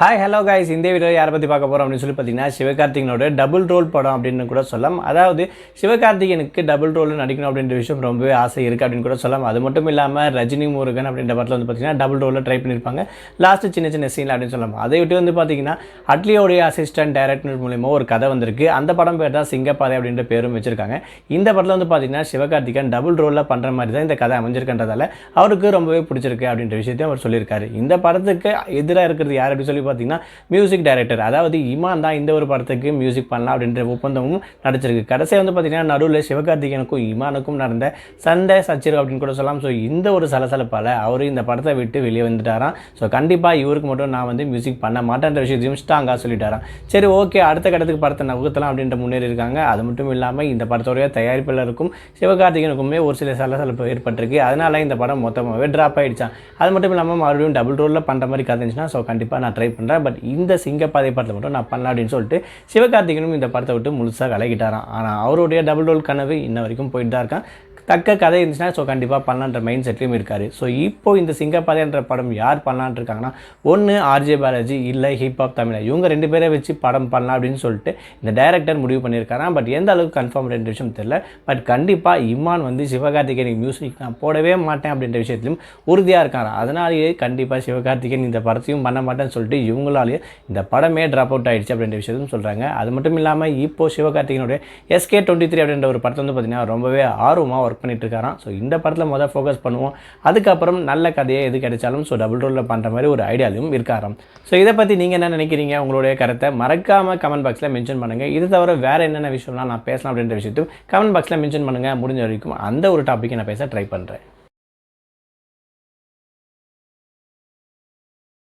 Hi hello guys இந்த video யாரை பற்றி பார்க்க போகிறோம் அப்படின்னு சொல்லி பார்த்தீங்கன்னா சிவகார்த்திகனோட டபுள் ரோல் படம் அப்படின்னு கூட சொல்லலாம். அதாவது சிவகார்த்திகனுக்கு டபுள் ரோல் நடிக்கணும் அப்படின்ற விஷயம் ரொம்பவே ஆசை இருக்குது அப்படின்னு கூட சொல்லலாம். அது மட்டும் இல்லாமல் ரஜினி முருகன் அப்படின்ற படத்தில் வந்து பார்த்தீங்கன்னா டபுள் ரோலில் ட்ரை பண்ணியிருப்பாங்க லாஸ்ட்டு சின்ன சின்ன சீன் அப்படின்னு சொல்லலாம். அதை விட்டு வந்து பார்த்தீங்கன்னா அட்லியோடைய அசிஸ்டன்ட் டைரக்டர் மூலியமாக ஒரு கதை வந்திருக்கு. அந்த படம் பேர் தான் சிங்கப்பாதை அப்படின்ற பேரும் வச்சுருக்காங்க. இந்த படத்தில் வந்து பார்த்தீங்கன்னா சிவகார்த்திகன் டபுள் ரோலில் பண்ணுற மாதிரி தான் இந்த கதை அமைஞ்சிருக்கின்றதால அவருக்கு ரொம்பவே பிடிச்சிருக்கு அப்படின்ற விஷயத்தையும் அவர் சொல்லியிருக்காரு. இந்த படத்துக்கு எதிராக இருக்கிறது யார் அப்படின்னு சொல்லி பார்த்தீங்கன்னா மியூசிக் டைரக்டர் அதாவது இமான் தான் இந்த ஒரு படத்துக்கு மியூசிக் பண்ணலாம் அப்படின்ற ஒப்பந்தமும் நடிச்சிருக்கு. கடைசியாக வந்து பார்த்தீங்கன்னா நடுவில் சிவகார்த்திகேயனுக்கும் இமானுக்கும் நடந்த சண்டை சச்சிரு அப்படின்னு கூட சொல்லலாம். ஸோ இந்த ஒரு சலசலப்பால் அவர் இந்த படத்தை விட்டு வெளியே வந்துட்டாராம். ஸோ கண்டிப்பாக இவருக்கு மட்டும் நான் வந்து மியூசிக் பண்ண மாட்டேன்ற விஷயத்தையும் ஸ்ட்ராங்காக சொல்லிட்டாராம். சரி ஓகே அடுத்த கட்டத்துக்கு படத்தை நகுத்தலாம் அப்படின்ற முன்னேறி இருக்காங்க. அது மட்டும் இல்லாமல் இந்த படத்தோடைய தயாரிப்பாளருக்கும் சிவகார்த்திகனுக்குமே ஒரு சில சலசலப்பு ஏற்பட்டிருக்கு. அதனால இந்த படம் மொத்தமாகவே ட்ராப் ஆகிடுச்சான் அது மட்டும் இல்லாமல் மறுபடியும் டபுள் ரோலில் பண்ணுற மாதிரி கதை ஸோ கண்டிப்பாக நான் ட்ரை பண்ணுறேன் பட் இந்த சிங்கப்பாதை படத்தை மட்டும் நான் பண்ணலாம் அப்படின்னு சொல்லிட்டு சிவகார்த்திகனும் இந்த படத்தை விட்டு முழுசாக விலகிட்டாரான் ஆனால் அவருடைய டபுள் ரோல் கனவு இன்ன வரைக்கும் போயிட்டு தான் இருக்கான். தக்க கதை இருந்துச்சுன்னா ஸோ கண்டிப்பாக பண்ணலான்ற மைண்ட் செட்லையும் இருக்காரு. ஸோ இப்போ இந்த சிங்கப்பாதைன்ற படம் யார் பண்ணலான் இருக்காங்கன்னா ஒன்று ஆர்ஜே பாலாஜி இல்லை ஹிப்ஹாப் தமிழா. இவங்க ரெண்டு பேரை வச்சு படம் பண்ணலாம் அப்படின்னு சொல்லிட்டு இந்த டைரக்டர் முடிவு பண்ணியிருக்காராம் பட் எந்த அளவுக்கு கன்ஃபார்ம் ரெண்டு விஷயம் தெரியல. பட் கண்டிப்பாக இம்மான் வந்து சிவகார்த்திகேயன் மியூசிக் நான் போடவே மாட்டேன் அப்படின்ற விஷயத்திலும் உறுதியாக இருக்காராம். அதனாலேயே கண்டிப்பாக சிவகார்த்திகேயன் இந்த படத்தையும் பண்ண மாட்டேன்னு சொல்லிட்டு இவங்களாலேயே இந்த படமே ட்ராப் அவுட் ஆகிடுச்சு அப்படின்ற விஷயத்தையும் சொல்கிறாங்க அது மட்டும் இல்லாமல் இப்போ சிவகார்த்திகனுடைய எஸ்கே டுவெண்ட்டி த்ரீ அப்படின்ற ஒரு படத்தை வந்து பார்த்திங்கன்னா ரொம்பவே ஆர்வமாக ஒர்க் பண்ணிட்டு இருக்காராம் ஸோ இந்த படத்தில் மொதல் ஃபோக்கஸ் பண்ணுவோம். அதுக்கப்புறம் நல்ல கதையை எது கிடைச்சாலும் ஸோ டபுள் ரோலில் பண்ணுற மாதிரி ஒரு ஐடியாலையும் இருக்காராம். ஸோ இதை பற்றி நீங்கள் என்ன நினைக்கிறீங்க? உங்களுடைய கருத்தை மறக்காமல் கமெண்ட் பாக்ஸில் மென்ஷன் பண்ணுங்கள் இது தவிர வேறு என்னென்ன விஷயம்லாம் நான் பேசலாம் அப்படின்ற விஷயத்தையும் கமெண்ட் பாக்ஸில் மென்ஷன் பண்ணுங்கள் முடிஞ்ச வரைக்கும் அந்த ஒரு டாப்பிக்கை நான் பேச ட்ரை பண்ணுறேன்